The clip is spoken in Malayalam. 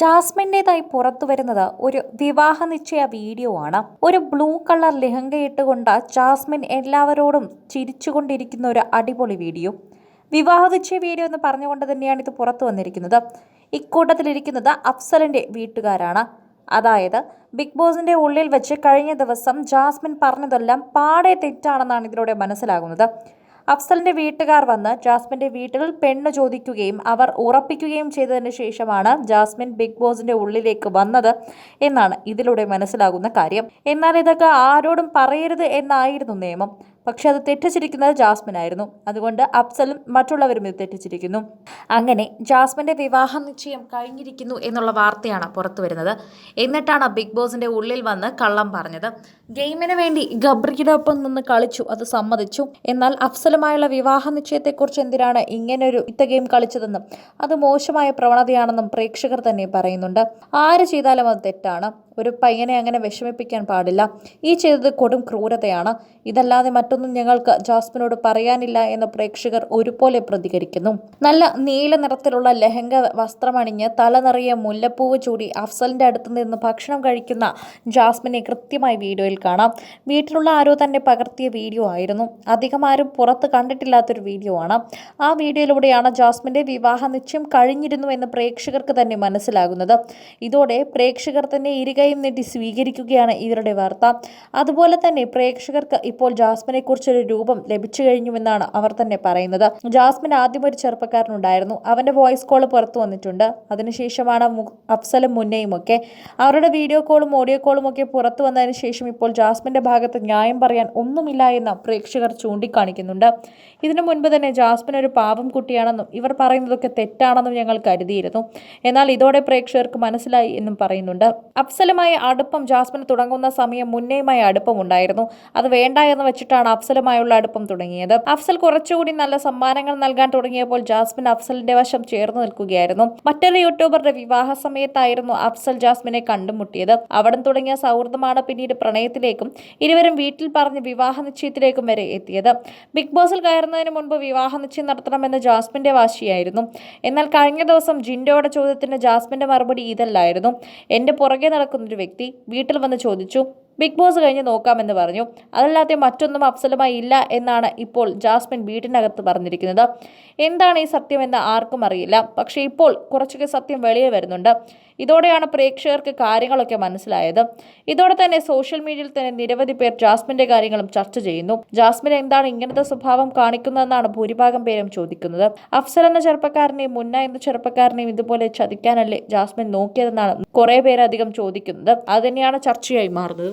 ജാസ്മിന്റെതായി പുറത്തു വരുന്നത് ഒരു വിവാഹ നിശ്ചയ വീഡിയോ ആണ്. ഒരു ബ്ലൂ കളർ ലെഹങ്ക ഇട്ടുകൊണ്ട് ജാസ്മിൻ എല്ലാവരോടും ചിരിച്ചുകൊണ്ടിരിക്കുന്ന ഒരു അടിപൊളി വീഡിയോ. വിവാഹ നിശ്ചയ വീഡിയോ എന്ന് പറഞ്ഞുകൊണ്ട് തന്നെയാണ് ഇത് പുറത്തു വന്നിരിക്കുന്നത്. ഇക്കൂട്ടത്തിലിരിക്കുന്നത് അഫ്സലിന്റെ വീട്ടുകാരാണ്. അതായത് ബിഗ് ബോസിന്റെ ഉള്ളിൽ വെച്ച് കഴിഞ്ഞ ദിവസം ജാസ്മിൻ പറഞ്ഞതെല്ലാം പാടെ തെറ്റാണെന്നാണ് ഇതിലൂടെ മനസ്സിലാകുന്നത്. അഫ്സലിന്റെ വീട്ടുകാർ വന്ന് ജാസ്മിന്റെ വീട്ടിൽ പെണ്ണ് ചോദിക്കുകയും അവർ ഉറപ്പിക്കുകയും ചെയ്തതിന് ശേഷമാണ് ജാസ്മിൻ ബിഗ് ബോസിന്റെ ഉള്ളിലേക്ക് വന്നത് എന്നാണ് ഇതിലൂടെ മനസ്സിലാകുന്ന കാര്യം. എന്നാൽ ഇതൊക്കെ ആരോടും പറയരുത് എന്നായിരുന്നു നിയമം. പക്ഷെ അത് തെറ്റിച്ചിരിക്കുന്നത് ജാസ്മിൻ ആയിരുന്നു. അതുകൊണ്ട് അഫ്സലും മറ്റുള്ളവരും ഇത് തെറ്റിച്ചിരിക്കുന്നു. അങ്ങനെ ജാസ്മിന്റെ വിവാഹ നിശ്ചയം കഴിഞ്ഞിരിക്കുന്നു എന്നുള്ള വാർത്തയാണ് പുറത്തു വരുന്നത്. എന്നിട്ടാണ് ബിഗ് ബോസിന്റെ ഉള്ളിൽ വന്ന് കള്ളം പറഞ്ഞത്. ഗെയിമിന് വേണ്ടി ഗബ്രിയുടെ ഒപ്പം നിന്ന് കളിച്ചു അത് സമ്മതിച്ചു. എന്നാൽ അഫ്സലുമായുള്ള വിവാഹ നിശ്ചയത്തെക്കുറിച്ച് എന്തിനാണ് ഇങ്ങനൊരു ഇത്ത ഗെയിം കളിച്ചതെന്നും അത് മോശമായ പ്രവണതയാണെന്നും പ്രേക്ഷകർ തന്നെ പറയുന്നുണ്ട്. ആര് ചെയ്താലും അത് തെറ്റാണ്. ഒരു പയ്യനെ അങ്ങനെ വിഷമിപ്പിക്കാൻ പാടില്ല. ഈ ചെയ്തത് കൊടും ക്രൂരതയാണ്. ഇതല്ലാതെ മറ്റൊന്നും ഞങ്ങൾക്ക് ജാസ്മിനോട് പറയാനില്ല എന്ന് പ്രേക്ഷകർ ഒരുപോലെ പ്രതികരിക്കുന്നു. നല്ല നീല നിറത്തിലുള്ള ലഹങ്ക വസ്ത്രമണിഞ്ഞ് തല നിറയെ മുല്ലപ്പൂവ് ചൂടി അഫ്സലിന്റെ അടുത്ത് നിന്ന് ഭക്ഷണം കഴിക്കുന്ന ജാസ്മിനെ കൃത്യമായി വീഡിയോയിൽ കാണാം. വീട്ടിലുള്ള ആരോ തന്നെ പകർത്തിയ വീഡിയോ ആയിരുന്നു. അധികം ആരും പുറത്ത് കണ്ടിട്ടില്ലാത്തൊരു വീഡിയോ ആണ്. ആ വീഡിയോയിലൂടെയാണ് ജാസ്മിന്റെ വിവാഹ നിശ്ചയം കഴിഞ്ഞിരുന്നു എന്ന് പ്രേക്ഷകർക്ക് തന്നെ മനസ്സിലാകുന്നത്. ഇതോടെ പ്രേക്ഷകർ തന്നെ ഇരുകയും നീട്ടി സ്വീകരിക്കുകയാണ് ഇവരുടെ വാർത്ത. അതുപോലെ തന്നെ പ്രേക്ഷകർക്ക് ഇപ്പോൾ ജാസ്മിനെ കുറിച്ചൊരു രൂപം ലഭിച്ചു കഴിഞ്ഞുവെന്നാണ് അവർ തന്നെ പറയുന്നത്. ജാസ്മിൻ ആദ്യം ഒരു ചെറുപ്പക്കാരനുണ്ടായിരുന്നു. അവന്റെ വോയിസ് കോൾ പുറത്തു വന്നിട്ടുണ്ട്. അതിനുശേഷമാണ് അഫ്സലും മുന്നയും ഒക്കെ. അവരുടെ വീഡിയോ കോളും ഓഡിയോ കോളും ഒക്കെ പുറത്തു വന്നതിന് ശേഷം ഇപ്പോൾ ജാസ്മിന്റെ ഭാഗത്ത് ന്യായം പറയാൻ ഒന്നുമില്ല എന്ന് പ്രേക്ഷകർ ചൂണ്ടിക്കാണിക്കുന്നുണ്ട്. ഇതിനു മുൻപ് തന്നെ ജാസ്മിൻ ഒരു പാവം കുട്ടിയാണെന്നും ഇവർ പറയുന്നതൊക്കെ തെറ്റാണെന്നും ഞങ്ങൾ കരുതിയിരുന്നു. എന്നാൽ ഇതോടെ പ്രേക്ഷകർക്ക് മനസ്സിലായി എന്നും പറയുന്നുണ്ട്. അഫ്സലുമായി അടുപ്പം ജാസ്മിന് തുടങ്ങുന്ന സമയം മുന്നയുമായി അടുപ്പം ഉണ്ടായിരുന്നു അത് വേണ്ട എന്ന് വെച്ചിട്ടാണ് അഫ്സലുമായുള്ള അടുപ്പം തുടങ്ങിയത്. അഫ്സൽ കുറച്ചുകൂടി നല്ല സമ്മാനങ്ങൾ നൽകാൻ തുടങ്ങിയപ്പോൾ ജാസ്മിൻ അഫ്സലിന്റെ വശം ചേർന്ന് നിൽക്കുകയായിരുന്നു. മറ്റൊരു യൂട്യൂബറുടെ വിവാഹ സമയത്തായിരുന്നു അഫ്സൽ ജാസ്മിനെ കണ്ടുമുട്ടിയത്. അവിടെ തുടങ്ങിയ സൗഹൃദമാണ് പിന്നീട് പ്രണയത്തിലേക്കും ഇരുവരും വീട്ടിൽ പറഞ്ഞ് വിവാഹ നിശ്ചയത്തിലേക്കും വരെ എത്തിയത്. ബിഗ് ബോസിൽ കയറുന്നതിന് മുൻപ് വിവാഹ നിശ്ചയം നടത്തണമെന്ന് ജാസ്മിന്റെ വാശിയായിരുന്നു. എന്നാൽ കഴിഞ്ഞ ദിവസം ജിൻഡോയുടെ ചോദ്യത്തിന് ജാസ്മിന്റെ മറുപടി ഇതല്ലായിരുന്നു. എന്റെ പുറകെ നടക്കുന്നൊരു വ്യക്തി വീട്ടിൽ വന്ന് ചോദിച്ചു ബിഗ് ബോസ് കഴിഞ്ഞ് നോക്കാമെന്ന് പറഞ്ഞു. അതല്ലാതെ മറ്റൊന്നും അഫ്സലുമായി ഇല്ല എന്നാണ് ഇപ്പോൾ ജാസ്മിൻ വീട്ടിനകത്ത് പറഞ്ഞിരിക്കുന്നത്. എന്താണ് ഈ സത്യമെന്ന് ആർക്കും അറിയില്ല. പക്ഷേ ഇപ്പോൾ കുറച്ചൊക്കെ സത്യം വെളിയിൽ വരുന്നുണ്ട്. ഇതോടെയാണ് പ്രേക്ഷകർക്ക് കാര്യങ്ങളൊക്കെ മനസ്സിലായത്. ഇതോടെ തന്നെ സോഷ്യൽ മീഡിയയിൽ തന്നെ നിരവധി പേർ ജാസ്മിന്റെ കാര്യങ്ങളും ചർച്ച ചെയ്യുന്നു. ജാസ്മിൻ എന്താണ് ഇങ്ങനത്തെ സ്വഭാവം കാണിക്കുന്നതെന്നാണ് ഭൂരിഭാഗം പേരും ചോദിക്കുന്നത്. അഫ്സൽ എന്ന ചെറുപ്പക്കാരനെയും മുന്ന എന്ന ചെറുപ്പക്കാരനെയും ഇതുപോലെ ചതിക്കാനല്ലേ ജാസ്മിൻ നോക്കിയതെന്നാണ് കുറേ പേരധികം ചോദിക്കുന്നത്. അത് തന്നെയാണ് ചർച്ചയായി മാറുന്നത്.